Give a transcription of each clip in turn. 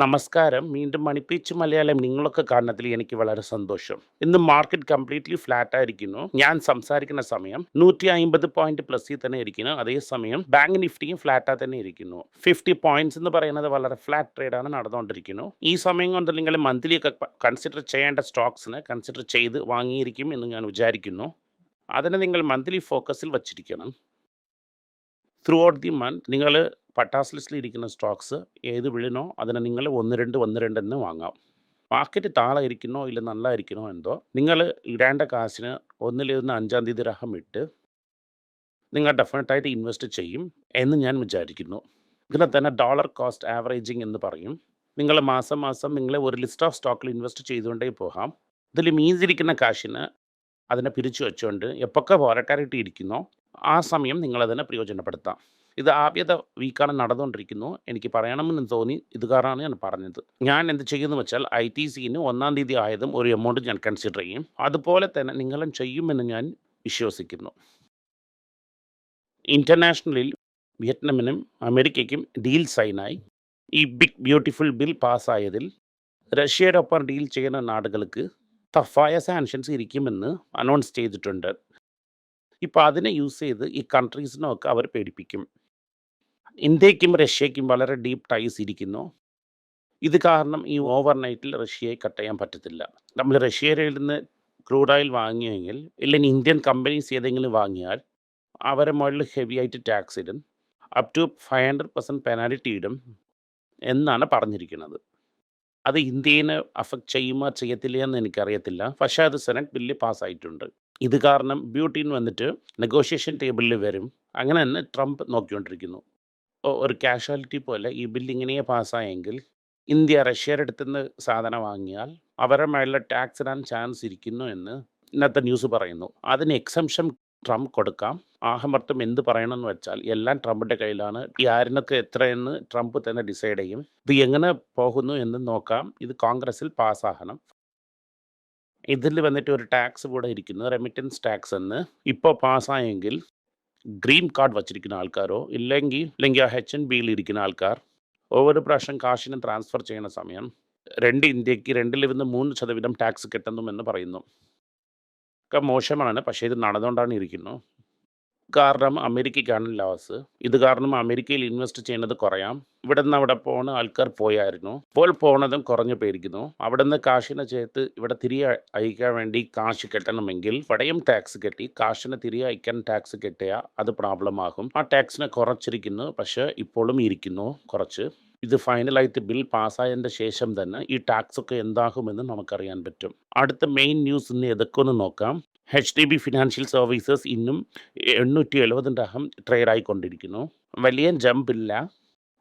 നമസ്കാരം. വീണ്ടും മണിപ്പീച്ച് മലയാളം നിങ്ങളൊക്കെ കാണുന്നതിൽ എനിക്ക് വളരെ സന്തോഷം. ഇന്ന് മാർക്കറ്റ് കംപ്ലീറ്റ്ലി ഫ്ലാറ്റ് ആയിരിക്കുന്നു. ഞാൻ സംസാരിക്കുന്ന സമയം 150 പോയിന്റ് പ്ലസ് തന്നെ ഇരിക്കുന്നു. അതേസമയം ബാങ്ക് നിഫ്റ്റിയും ഫ്ലാറ്റാ തന്നെ ഇരിക്കുന്നു. 50 പോയിന്റ്സ് എന്ന് പറയുന്നത് വളരെ ഫ്ലാറ്റ് ട്രേഡാണ് നടന്നുകൊണ്ടിരിക്കുന്നു. ഈ സമയം കൊണ്ട് നിങ്ങൾ മന്ത്ലി ഒക്കെ കൺസിഡർ ചെയ്യേണ്ട സ്റ്റോക്സിന് കൺസിഡർ ചെയ്ത് വാങ്ങിയിരിക്കും എന്ന് ഞാൻ വിചാരിക്കുന്നു. അതിനെ നിങ്ങൾ മന്ത്ലി ഫോക്കസിൽ വച്ചിരിക്കണം. ത്രൂ ഔട്ട് ദി മന്ത് നിങ്ങൾ പട്ടാസ് ലിസ്റ്റിൽ ഇരിക്കുന്ന സ്റ്റോക്സ് ഏത് വീഴുന്നോ അതിനെ നിങ്ങൾ ഒന്ന് രണ്ട് ഒന്ന് രണ്ട് എന്ന് വാങ്ങാം. മാർക്കറ്റ് താളായിരിക്കണോ ഇല്ല നല്ലതായിരിക്കണോ എന്തോ നിങ്ങൾ ഇടേണ്ട കാശിന് ഒന്നിലിരുന്ന് അഞ്ചാം തീയതി രഹം ഇട്ട് നിങ്ങൾ ഡെഫിനറ്റായിട്ട് ഇൻവെസ്റ്റ് ചെയ്യും എന്ന് ഞാൻ വിചാരിക്കുന്നു. ഇതിനെ തന്നെ ഡോളർ കോസ്റ്റ് ആവറേജിങ് എന്ന് പറയും. നിങ്ങൾ മാസം മാസം നിങ്ങൾ ഒരു ലിസ്റ്റ് ഓഫ് സ്റ്റോക്കിൽ ഇൻവെസ്റ്റ് ചെയ്തുകൊണ്ടേ പോകാം. ഇതിൽ മീൻസിരിക്കുന്ന കാശിന് അതിനെ പിരിച്ചു വെച്ചുകൊണ്ട് എപ്പോഴൊക്കെ പോരാട്ടായിട്ട് ഇരിക്കുന്നോ ആ സമയം നിങ്ങളതിനെ പ്രയോജനപ്പെടുത്താം. ഇത് ആദ്യത്തെ വീക്കാണ് നടന്നുകൊണ്ടിരിക്കുന്നു. എനിക്ക് പറയണമെന്ന് തോന്നി. ഇത് കാരണമാണ് ഞാൻ പറഞ്ഞത്. ഞാൻ എന്ത് ചെയ്യുന്നു വെച്ചാൽ ഐ ടി സിന് ഒന്നാം തീയതി ആയതും ഒരു എമൗണ്ട് ഞാൻ കൺസിഡർ ചെയ്യും. അതുപോലെ തന്നെ നിങ്ങളും ചെയ്യുമെന്ന് ഞാൻ വിശ്വസിക്കുന്നു. ഇന്റർനാഷണലിൽ വിയറ്റ്നാമിനും അമേരിക്കയ്ക്കും ഡീൽ സൈനായി. ഈ ബിഗ് ബ്യൂട്ടിഫുൾ ബിൽ പാസ്സായതിൽ റഷ്യയോടൊപ്പം ഡീൽ ചെയ്യുന്ന നാടുകൾക്ക് ടഫായ സാങ്ഷൻസ് ഇരിക്കുമെന്ന് അനൗൺസ് ചെയ്തിട്ടുണ്ട്. ഇപ്പോൾ അതിനെ യൂസ് ചെയ്ത് ഈ കൺട്രീസിനൊക്കെ അവർ പേടിപ്പിക്കും. ഇന്ത്യയ്ക്കും റഷ്യയ്ക്കും വളരെ ഡീപ്പ് ടൈസ് ഇരിക്കുന്നു. ഇത് കാരണം ഈ ഓവർ നൈറ്റിൽ റഷ്യയെ കട്ട് ചെയ്യാൻ പറ്റത്തില്ല. നമ്മൾ റഷ്യയിൽ നിന്ന് ക്രൂഡ് ഓയിൽ വാങ്ങിയെങ്കിൽ ഇല്ലെങ്കിൽ ഇന്ത്യൻ കമ്പനീസ് ഏതെങ്കിലും വാങ്ങിയാൽ അവരെ മുകളിൽ ഹെവി ആയിട്ട് ടാക്സ് ഇടും. അപ് ടു 500% പെനാൽറ്റി ഇടും എന്നാണ് പറഞ്ഞിരിക്കുന്നത്. അത് ഇന്ത്യനെ അഫക്റ്റ് ചെയ്യുമോ ചെയ്യത്തില്ല എന്ന് എനിക്കറിയത്തില്ല. പക്ഷേ അത് സെനറ്റ് ബില്ല് പാസ്സായിട്ടുണ്ട്. ഇത് കാരണം ബ്യൂട്ടിൻ വന്നിട്ട് നെഗോഷിയേഷൻ ടേബിളിൽ വരും. അങ്ങനെ തന്നെ ട്രംപ് നോക്കിക്കൊണ്ടിരിക്കുന്നു. ഒരു കാഷ്വാലിറ്റി പോലെ ഈ ബിൽ ഇങ്ങനെ പാസ്സായെങ്കിൽ ഇന്ത്യ റഷ്യയുടെ അടുത്തുനിന്ന് സാധനം വാങ്ങിയാൽ അവരുടെ മേളിലെ ടാക്സ് ഇടാൻ ചാൻസ് ഇരിക്കുന്നു എന്ന് ഇന്നത്തെ ന്യൂസ് പറയുന്നു. അതിന് എക്സംഷൻ ട്രംപ് കൊടുക്കാം. ആഹമർത്ഥം എന്ത് പറയണമെന്ന് വെച്ചാൽ എല്ലാം ട്രംപിന്റെ കയ്യിലാണ്. ഈ ആരിനൊക്കെ എത്രയെന്ന് ട്രംപ് തന്നെ ഡിസൈഡ് ചെയ്യും. ഇത് എങ്ങനെ പോകുന്നു എന്ന് നോക്കാം. ഇത് കോൺഗ്രസിൽ പാസ്സാകണം. ഇതിൽ വന്നിട്ട് ഒരു ടാക്സ് കൂടെ ഇരിക്കുന്നു. റെമിറ്റൻസ് ടാക്സ് എന്ന്. ഇപ്പോൾ പാസ്സായെങ്കിൽ ഗ്രീൻ കാർഡ് വച്ചിരിക്കുന്ന ആൾക്കാരോ ഇല്ലെങ്കിൽ ഇല്ലെങ്കിൽ ആ എച്ച് എൻ ബിയിൽ ഇരിക്കുന്ന ആൾക്കാർ ഓരോ പ്രാവശ്യം കാശിനെ ട്രാൻസ്ഫർ ചെയ്യുന്ന സമയം രണ്ട് ഇന്ത്യയ്ക്ക് രണ്ടിലിരുന്ന് 3% ടാക്സ് കിട്ടുന്നുമെന്ന് പറയുന്നു. ഒക്കെ മോശമാണ്. പക്ഷേ ഇത് നടന്നുകൊണ്ടാണ് ഇരിക്കുന്നു. കാരണം അമേരിക്കയ്ക്കാണ് ലോസ്. ഇത് കാരണം അമേരിക്കയിൽ ഇൻവെസ്റ്റ് ചെയ്യുന്നത് കുറയാം. ഇവിടെ നിന്ന് അവിടെ പോണ ആൾക്കാർ പോയായിരുന്നു. ഇപ്പോൾ പോണതും കുറഞ്ഞു പേരിക്കുന്നു അവിടെ നിന്ന് കാശിനെ ചേർത്ത് ഇവിടെ തിരികെ അയക്കാൻ വേണ്ടി കാശ് കെട്ടണമെങ്കിൽ ഇവിടെയും ടാക്സ് കെട്ടി കാശിനെ തിരികെ അയക്കാൻ ടാക്സ് കെട്ടിയാൽ അത് പ്രോബ്ലം ആകും. ആ ടാക്സിനെ കുറച്ചിരിക്കുന്നു. പക്ഷേ ഇപ്പോഴും ഇരിക്കുന്നു കുറച്ച്. ഇത് ഫൈനലായിട്ട് ബിൽ പാസ്സായതിന്റെ ശേഷം തന്നെ ഈ ടാക്സ് ഒക്കെ എന്താകുമെന്ന് നമുക്കറിയാൻ പറ്റും. അടുത്ത മെയിൻ ന്യൂസ് ഇന്ന് ഏതൊക്കെ ഒന്ന് നോക്കാം. H D B financial services ഇന്നും 870 അഹം ട്രേഡ് ആയിക്കൊണ്ടിരിക്കുന്നു. വലിയ ജമ്പ് ഇല്ല.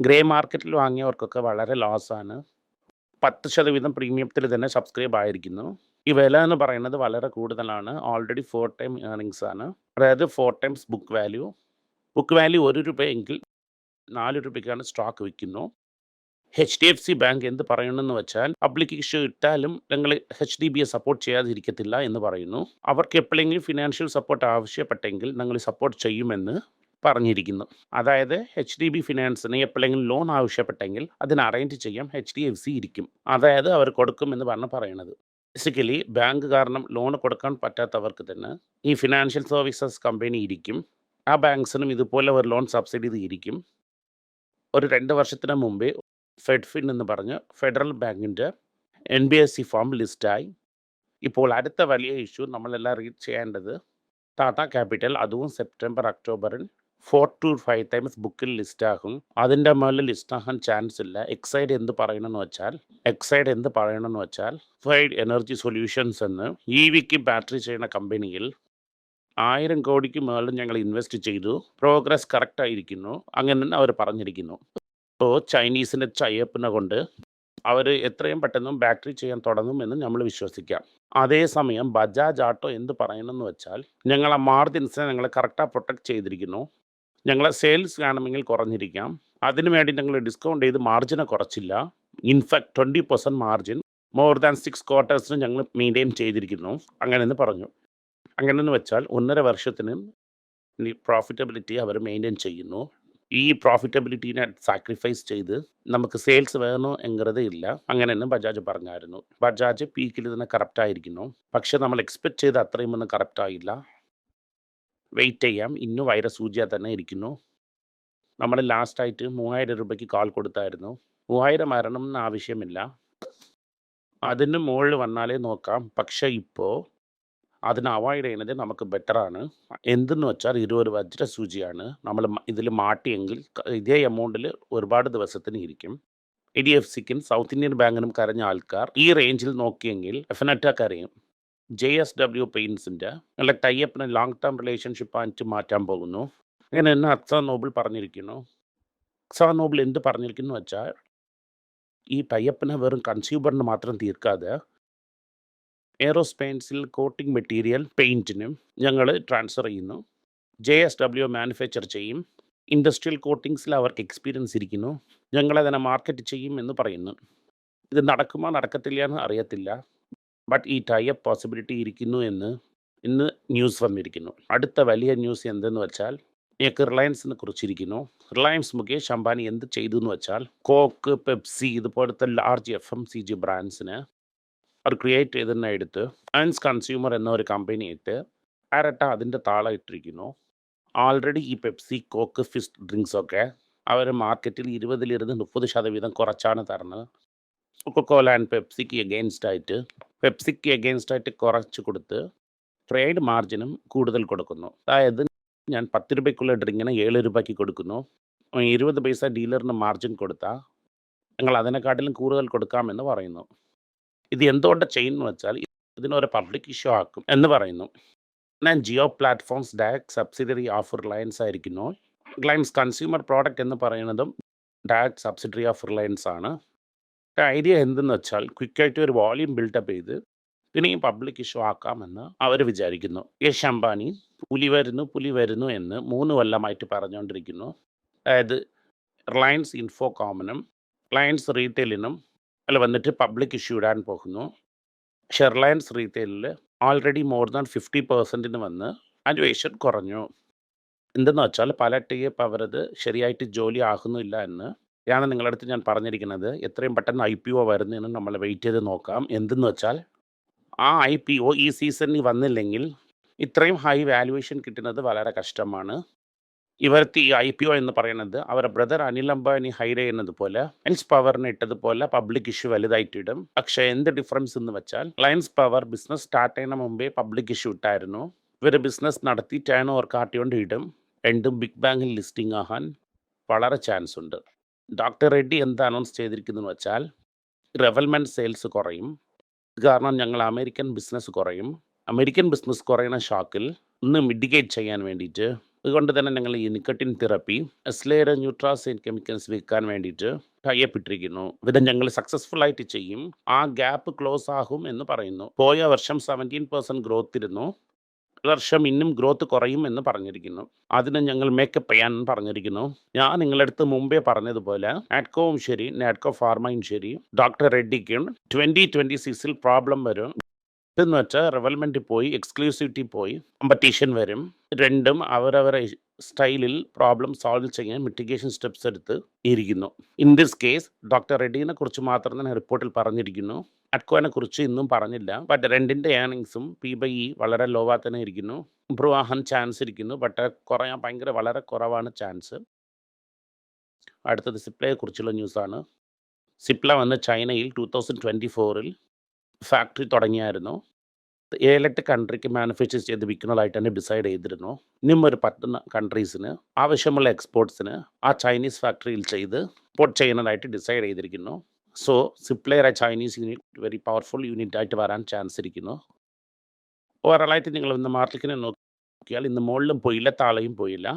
ഗ്രേ മാർക്കറ്റിൽ വാങ്ങിയവർക്കൊക്കെ വളരെ ലോസ് ആണ്. 10% പ്രീമിയത്തിൽ തന്നെ സബ്സ്ക്രൈബ് ആയിരിക്കുന്നു. ഈ വില എന്ന് പറയുന്നത് വളരെ കൂടുതലാണ്. ഓൾറെഡി ഫോർ ടൈം ഏർണിങ്സ് ആണ്. അതായത് four times book value. Book value ₹1 എങ്കിൽ ₹4ക്കാണ് സ്റ്റോക്ക് വിൽക്കുന്നു. എച്ച്ഡിഎഫ്സി ബാങ്ക് എന്ത് പറയണമെന്ന് വെച്ചാൽ പബ്ലിക് ഇഷ്യൂ ഇട്ടാലും ഞങ്ങൾ എച്ച് ഡി ബിയെ സപ്പോർട്ട് ചെയ്യാതിരിക്കത്തില്ല എന്ന് പറയുന്നു. അവർക്ക് എപ്പോഴെങ്കിലും ഫിനാൻഷ്യൽ സപ്പോർട്ട് ആവശ്യപ്പെട്ടെങ്കിൽ ഞങ്ങൾ സപ്പോർട്ട് ചെയ്യുമെന്ന് പറഞ്ഞിരിക്കുന്നു. അതായത് എച്ച് ഡി ബി ഫിനാൻസിന് എപ്പോഴെങ്കിലും ലോൺ ആവശ്യപ്പെട്ടെങ്കിൽ അതിന് അറേഞ്ച് ചെയ്യാൻ സി ഇരിക്കും. അതായത് അവർ കൊടുക്കുമെന്ന് പറഞ്ഞ് പറയണത്. ബേസിക്കലി ബാങ്ക് കാരണം ലോൺ കൊടുക്കാൻ പറ്റാത്തവർക്ക് തന്നെ ഈ ഫിനാൻഷ്യൽ സർവീസസ് കമ്പനി ഇരിക്കും. ആ ബാങ്ക്സിനും ഇതുപോലെ ഒരു ലോൺ സബ്സിഡി ഇരിക്കും. ഒരു രണ്ട് വർഷത്തിന് മുമ്പേ ഫെഡ്ഫിൻ എന്ന് പറഞ്ഞ് ഫെഡറൽ ബാങ്കിന്റെ N B S C form ലിസ്റ്റായി. ഇപ്പോൾ അടുത്ത വലിയ ഇഷ്യൂ നമ്മളെല്ലാം റീഡ് ചെയ്യേണ്ടത് ടാറ്റ ക്യാപിറ്റൽ അതും സെപ്റ്റംബർ ഒക്ടോബറിൽ ഫോർ ടു ഫൈവ് ടൈംസ് ബുക്കിൽ ലിസ്റ്റാകും അതിന്റെ അതിന്റെ ലിസ്റ്റാകാൻ ചാൻസ് ഇല്ല. എക്സൈഡ് എന്ത് പറയണമെന്ന് വെച്ചാൽ എക്സൈഡ് എന്ത് പറയണമെന്ന് വെച്ചാൽ ഫൈഡ് എനർജി സൊല്യൂഷൻസ് എന്ന് ഇ വിക്ക് ബാറ്ററി ചെയ്യുന്ന കമ്പനിയിൽ ആയിരം കോടിക്ക് മേളിൽ ഞങ്ങൾ ഇൻവെസ്റ്റ് ചെയ്തു. പ്രോഗ്രസ് കറക്റ്റ് ആയിരിക്കുന്നു. അങ്ങനെ അവർ പറഞ്ഞിരിക്കുന്നു. ഇപ്പോൾ ചൈനീസിന്റെ ചയ്യപ്പിനെ കൊണ്ട് അവർ എത്രയും പെട്ടെന്ന് ബാറ്ററി ചെയ്യാൻ തുടങ്ങുമെന്ന് നമ്മൾ വിശ്വസിക്കാം. അതേസമയം ബജാജ് ആട്ടോ എന്ത് പറയണമെന്ന് വെച്ചാൽ ഞങ്ങളെ മാർജിൻസിനെ ഞങ്ങൾ കറക്റ്റായി പ്രൊട്ടക്ട് ചെയ്തിരിക്കുന്നു. ഞങ്ങളെ സെയിൽസ് വേണമെങ്കിൽ കുറഞ്ഞിരിക്കാം. അതിനു വേണ്ടി ഞങ്ങൾ ഡിസ്കൗണ്ട് ചെയ്ത് മാർജിനെ കുറച്ചില്ല. In fact 20% margin more than six ക്വാർട്ടേഴ്സിന് ഞങ്ങൾ മെയിന്റെയിൻ ചെയ്തിരിക്കുന്നു. അങ്ങനെയെന്ന് പറഞ്ഞു. അങ്ങനെയെന്ന് വെച്ചാൽ 1 1/2 വർഷത്തിന് പ്രോഫിറ്റബിലിറ്റി അവർ മെയിന്റെയിൻ ചെയ്യുന്നു. ഈ പ്രോഫിറ്റബിലിറ്റിനെ സാക്രിഫൈസ് ചെയ്ത് നമുക്ക് സെയിൽസ് വേണോ എങ്കറതേ ഇല്ല. അങ്ങനെ തന്നെ ബജാജ് പറഞ്ഞായിരുന്നു. ബജാജ് പീക്കിൽ തന്നെ കറപ്റ്റ് ആയിരിക്കുന്നു. പക്ഷെ നമ്മൾ എക്സ്പെക്ട് ചെയ്ത് അത്രയും ഒന്നും കറപ്റ്റ് ആയില്ല. വെയിറ്റ് ചെയ്യാം. ഇന്നും വൈറസ് സൂചിയ തന്നെ ഇരിക്കുന്നു. നമ്മൾ ലാസ്റ്റ് ആയിട്ട് മൂവായിരം രൂപയ്ക്ക് കാൾ കൊടുത്തായിരുന്നു. മൂവായിരം വരണം എന്ന ആവശ്യമില്ല. അതിന് മുകളിൽ വന്നാലേ നോക്കാം. പക്ഷെ ഇപ്പോൾ അതിനെ അവോയ്ഡ് ചെയ്യുന്നത് നമുക്ക് ബെറ്ററാണ് എന്തെന്ന് വെച്ചാൽ ഇരുപത് വജ്ര സൂചിയാണ്. നമ്മൾ ഇതിൽ മാട്ടിയെങ്കിൽ ഇതേ എമൗണ്ടിൽ ഒരുപാട് ദിവസത്തിന് ഇരിക്കും. ഐ ഡി എഫ് സിക്കും സൗത്ത് ഇന്ത്യൻ ബാങ്കിനും കരഞ്ഞ ആൾക്കാർ ഈ റേഞ്ചിൽ നോക്കിയെങ്കിൽ ഡെഫിനറ്റാ അറിയും. ജെ എസ് ഡബ്ല്യു പെയിൻസിന്റെ നല്ല ടൈപ്പിന് ലോങ് ടേം റിലേഷൻഷിപ്പ് ആയിട്ട് മാറ്റാൻ പോകുന്നു. അങ്ങനെ തന്നെ അക്സാ നോബിൾ പറഞ്ഞിരിക്കുന്നു. അക്സാ നോബിൾ എന്ത് പറഞ്ഞിരിക്കുന്നു വെച്ചാൽ ഈ ടൈപ്പിനെ വെറും കൺസ്യൂമറിന് മാത്രം തീർക്കാതെ എയറോസ്പേസിൽ കോട്ടിംഗ് മെറ്റീരിയൽ പെയിന്റിനും ഞങ്ങൾ ട്രാൻസ്ഫർ ചെയ്യുന്നു. ജെ എസ് ഡബ്ല്യു മാനുഫാക്ചർ ചെയ്യും. ഇൻഡസ്ട്രിയൽ കോട്ടിങ്സിൽ അവർക്ക് എക്സ്പീരിയൻസ് ഇരിക്കുന്നു. ഞങ്ങളതിനെ മാർക്കറ്റ് ചെയ്യും എന്ന് പറയുന്നു. ഇത് നടക്കുമോ നടക്കത്തില്ല എന്ന് അറിയത്തില്ല. ബട്ട് ഈ ടൈപ്പ് പോസിബിലിറ്റി ഇരിക്കുന്നു എന്ന് ഇന്ന് ന്യൂസ് വന്നിരിക്കുന്നു. അടുത്ത വലിയ ന്യൂസ് എന്തെന്ന് വെച്ചാൽ ഞങ്ങൾക്ക് റിലയൻസിനെ കുറിച്ചിരിക്കുന്നു. റിലയൻസ് മുകേഷ് അംബാനി എന്ത് ചെയ്തു എന്ന് വെച്ചാൽ കോക്ക് പെപ്സി ഇതുപോലത്തെ large F M C G ബ്രാൻഡ്സിന് അവർ ക്രിയേറ്റ് ചെയ്തതിനെ എടുത്ത് അൻസ് കൺസ്യൂമർ എന്ന ഒരു കമ്പനി ഇട്ട് ഡയറക്റ്റ് അതിന്റെ താളം ഇട്ടിരിക്കുന്നു. ആൾറെഡി ഈ പെപ്സി കോക്ക് ഫിസ്റ്റ് ഡ്രിങ്ക്സ് ഒക്കെ അവർ മാർക്കറ്റിൽ ഇരുപതിലിരുന്ന് മുപ്പത് ശതവീതം കുറച്ചാണ് തരുന്നത്. കൊക്കോല ആൻഡ് പെപ്സിക്ക് എഗെയിൻസ്റ്റ് ആയിട്ട് പെപ്സിക്ക് എഗെയിൻസ്റ്റ് ആയിട്ട് കുറച്ച് കൊടുത്ത് ട്രേഡ് മാർജിനും കൂടുതൽ കൊടുക്കുന്നു. അതായത് ഞാൻ പത്ത് രൂപയ്ക്കുള്ള ഡ്രിങ്കിന് ഏഴ് രൂപയ്ക്ക് കൊടുക്കുന്നു. ഇരുപത് പൈസ ഡീലറിന് മാർജിൻ കൊടുത്താൽ ഞങ്ങൾ അതിനെക്കാട്ടിലും കൂടുതൽ കൊടുക്കാമെന്ന് പറയുന്നു. ഇത് എന്തുകൊണ്ട് ചെയ്യുന്നു വെച്ചാൽ ഇതിനൊരു പബ്ലിക് ഇഷ്യൂ ആക്കും എന്ന് പറയുന്നു. ഞാൻ Jio platforms direct subsidiary of Reliance ആയിരിക്കുന്നു. റിലയൻസ് കൺസ്യൂമർ പ്രോഡക്റ്റ് എന്ന് പറയുന്നതും ഡയറക്ട് സബ്സിഡറി ഓഫ് റിലയൻസ് ആണ്. ഐഡിയ എന്തെന്ന് വെച്ചാൽ ക്വിക്കായിട്ട് ഒരു വോളിയം ബിൽഡപ്പ് ചെയ്ത് ഇതിനെയും പബ്ലിക് ഇഷ്യൂ ആക്കാമെന്ന് അവർ വിചാരിക്കുന്നു. യശ് അംബാനി പുലി വരുന്നു പുലി വരുന്നു എന്ന് മൂന്ന് കൊല്ലമായിട്ട് പറഞ്ഞുകൊണ്ടിരിക്കുന്നു. അതായത് റിലയൻസ് ഇൻഫോകോമിനും റിലയൻസ് റീറ്റെയിലിനും അല്ല വന്നിട്ട് പബ്ലിക് ഇഷ്യൂ ഇടാൻ പോകുന്നു. ഷെർലൈൻസ് റീറ്റെയിലിൽ ഓൾറെഡി മോർ ദാൻ ഫിഫ്റ്റി പെർസെന്റിന് വന്ന് വാല്യുവേഷൻ കുറഞ്ഞു. എന്തെന്ന് വെച്ചാൽ പല ടീപ്പ് അവരത് ശരിയായിട്ട് ജോലി ആകുന്നില്ല എന്ന് ഞാൻ നിങ്ങളുടെ അടുത്ത് ഞാൻ പറഞ്ഞിരിക്കുന്നത്. എത്രയും പെട്ടെന്ന് ഐ പി ഒ വരുന്നതിന് നമ്മൾ വെയിറ്റ് ചെയ്ത് നോക്കാം. എന്തെന്ന് വെച്ചാൽ ആ ഐ പി ഒ ഈ സീസണിൽ വന്നില്ലെങ്കിൽ ഇത്രയും ഹൈ വാല്യുവേഷൻ കിട്ടുന്നത് വളരെ കഷ്ടമാണ്. ഇവർക്ക് ഈ ഐ പി ഒ എന്ന് പറയുന്നത് അവരുടെ ബ്രദർ അനിൽ അംബാനി ഹൈർ എന്നതുപോലെ പോലെ ലയൻസ് പവറിന് ഇട്ടതുപോലെ പബ്ലിക് ഇഷ്യൂ വലുതായിട്ട് ഇടും. പക്ഷേ എന്ത് ഡിഫറൻസ് എന്ന് വെച്ചാൽ ലയൻസ് പവർ ബിസിനസ് സ്റ്റാർട്ട് ചെയ്യുന്ന മുമ്പേ പബ്ലിക് ഇഷ്യൂ ഇട്ടായിരുന്നു. ഇവർ ബിസിനസ് നടത്തി ടേൺ ഓവർ കാട്ടിയോണ്ട് ഇടും. രണ്ടും ബിഗ് ബാങ്കിൽ ലിസ്റ്റിംഗ് ആകാൻ വളരെ ചാൻസ് ഉണ്ട്. ഡോക്ടർ റെഡ്ഡി എന്ത് അനൗൺസ് ചെയ്തിരിക്കുന്നതെന്ന് വെച്ചാൽ റെവൽമെന്റ് സെയിൽസ് കുറയും. കാരണം ഞങ്ങൾ അമേരിക്കൻ ബിസിനസ് കുറയും. അമേരിക്കൻ ബിസിനസ് കുറയുന്ന ഷോക്കിൽ ഒന്ന് മിഡിഗേറ്റ് ചെയ്യാൻ വേണ്ടിയിട്ട് അതുകൊണ്ട് തന്നെ ഞങ്ങൾ ഈ നിക്കട്ടിൻ തെറപ്പി എസ്ലേർ ന്യൂട്രാസൈൻ കെമിക്കൽസ് വിൽക്കാൻ വേണ്ടിയിട്ട് ടൈപ്പ് ഇട്ടിരിക്കുന്നു ഇത് ഞങ്ങൾ സക്സസ്ഫുൾ ആയിട്ട് ചെയ്യും. ആ ഗ്യാപ്പ് ക്ലോസ് ആകും എന്ന് പറയുന്നു. പോയ വർഷം സെവന്റീൻ പെർസെന്റ് ഗ്രോത്ത് ഇരുന്നു. വർഷം ഇന്നും ഗ്രോത്ത് കുറയും എന്ന് പറഞ്ഞിരിക്കുന്നു. അതിന് ഞങ്ങൾ മേക്കപ്പ് ചെയ്യാൻ പറഞ്ഞിരിക്കുന്നു. ഞാൻ അടുത്ത് മുമ്പേ പറഞ്ഞതുപോലെ നാറ്റ്കോവും ശരി നാറ്റ്കോ ഫാർമയും ശരി. ഡോക്ടർ റെഡ്ഡിക്കും ട്വന്റി ട്വന്റി സിക്സിൽ പ്രോബ്ലം വരും. എന്ന് വെച്ചാൽ റെവൽമെന്റ് പോയി എക്സ്ക്ലൂസിവിറ്റി പോയി കോമ്പറ്റീഷൻ വരും. രണ്ടും അവരവരെ സ്റ്റൈലിൽ പ്രോബ്ലം സോൾവ് ചെയ്യാൻ മിറ്റിഗേഷൻ സ്റ്റെപ്സ് എടുത്ത് ഇരിക്കുന്നു. ഇൻ ദിസ് കേസ് ഡോക്ടർ റെഡ്ഡിനെ കുറിച്ച് മാത്രം തന്നെ റിപ്പോർട്ടിൽ പറഞ്ഞിരിക്കുന്നു. അഡ്കോനെ കുറിച്ച് ഇന്നും പറഞ്ഞില്ല. ബട്ട് രണ്ടിന്റെ ഏണിങ്സും പി ബൈ ഇ വളരെ ലോവാ തന്നെ ഇരിക്കുന്നു. ഇമ്പ്രൂവ് ആകാൻ ചാൻസ് ഇരിക്കുന്നു. ബട്ട് കുറയാൻ ഭയങ്കര വളരെ കുറവാണ് ചാൻസ് അടുത്തത് സിപ്ലയെ കുറിച്ചുള്ള ന്യൂസാണ് സിപ്ല വന്ന് ചൈനയിൽ ടൂ തൗസൻഡ് ട്വന്റി ഫോറിൽ ഫാക്ടറി തുടങ്ങിയായിരുന്നു. ഏഴെട്ട് കൺട്രിക്ക് മാനുഫാക്ചർ ചെയ്ത് വിൽക്കുന്നതായിട്ട് തന്നെ ഡിസൈഡ് ചെയ്തിരുന്നു. ഇനിയും ഒരു പത്ത് കൺട്രീസിന് ആവശ്യമുള്ള എക്സ്പോർട്സിന് ആ ചൈനീസ് ഫാക്ടറിയിൽ ചെയ്ത് ഇമ്പോർട്ട് ചെയ്യുന്നതായിട്ട് ഡിസൈഡ് ചെയ്തിരിക്കുന്നു. So സിപ്ലയർ Chinese unit very powerful unit ആയിട്ട് വരാൻ ചാൻസ് ഇരിക്കുന്നു. ഓവറോളായിട്ട് നിങ്ങൾ ഇന്ന് മാർക്കറ്റിനെ നോക്കിയാൽ ഇന്ന് മുകളിലും പോയില്ല താഴെയും പോയില്ല.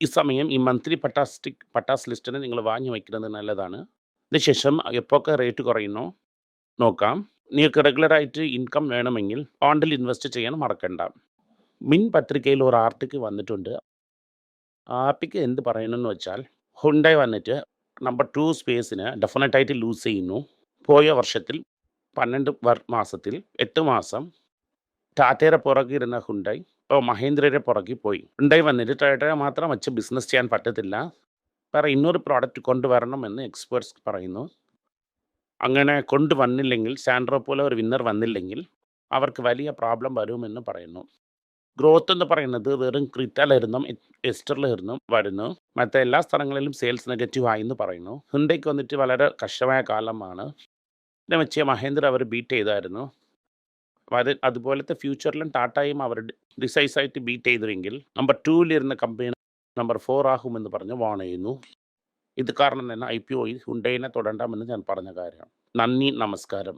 ഈ സമയം ഈ മന്ത്ലി പട്ടാസ്റ്റിക് പട്ടാസ് ലിസ്റ്റിന് നിങ്ങൾ വാങ്ങി വയ്ക്കുന്നത് നല്ലതാണ്. അതിനുശേഷം എപ്പോഴൊക്കെ റേറ്റ് കുറയുന്നു? നോക്കാം. നിങ്ങൾക്ക് റെഗുലറായിട്ട് ഇൻകം വേണമെങ്കിൽ ബോണ്ടിൽ ഇൻവെസ്റ്റ് ചെയ്യാൻ മറക്കണ്ട. മിൻ പത്രികയിൽ ഒരു ആർട്ടിക്ക് വന്നിട്ടുണ്ട്. ആർട്ടിക്ക് എന്ത് പറയണമെന്ന് വെച്ചാൽ ഹുണ്ടായി വന്നിട്ട് നമ്പർ ടു സ്പേസിന് ഡെഫിനറ്റായിട്ട് ലൂസ് ചെയ്യുന്നു. പോയ വർഷത്തിൽ പന്ത്രണ്ട് മാസത്തിൽ എട്ട് മാസം ടാറ്റയുടെ പുറകിരുന്ന ഹുണ്ടായി ഇപ്പോൾ മഹേന്ദ്രയുടെ പുറകിൽ പോയി. ഹുണ്ടായി വന്നിട്ട് ടാറ്റയെ മാത്രം വെച്ച് ബിസിനസ് ചെയ്യാൻ പറ്റത്തില്ല. വേറെ ഇന്നൊരു പ്രോഡക്റ്റ് കൊണ്ടുവരണമെന്ന് എക്സ്പേർട്സ് പറയുന്നു. അങ്ങനെ കൊണ്ടുവന്നില്ലെങ്കിൽ സാൻഡ്രോ പോലെ ഒരു വിന്നർ വന്നില്ലെങ്കിൽ അവർക്ക് വലിയ പ്രോബ്ലം വരുമെന്ന് പറയുന്നു. ഗ്രോത്ത് എന്ന് പറയുന്നത് വെറും ക്രിറ്റലായിരുന്നും എസ്റ്ററിലിരുന്നും വരുന്നു. മറ്റേ എല്ലാ സ്ഥലങ്ങളിലും സെയിൽസ് നെഗറ്റീവ് ആയി എന്ന് പറയുന്നു. ഹിന്ദയ്ക്ക് വന്നിട്ട് വളരെ കഷ്ടമായ കാലമാണ്. ഇതിനെ വെച്ച് മഹേന്ദ്ര അവർ ബീറ്റ് ചെയ്തായിരുന്നു. അത് അതുപോലത്തെ ഫ്യൂച്ചറിലും ടാറ്റയും അവർ ഡിസൈസ് ആയിട്ട് ബീറ്റ് ചെയ്തെങ്കിൽ നമ്പർ ടൂവിലിരുന്ന കമ്പനി നമ്പർ ഫോർ ആകുമെന്ന് പറഞ്ഞ് വാൺ ചെയ്യുന്നു. ഇത് കാരണം തന്നെ ഐ പി ഒയിൽ ഹുണ്ടൈനെ തുടണ്ടാമെന്ന് ഞാൻ പറഞ്ഞ കാര്യമാണ് നന്ദി നമസ്കാരം.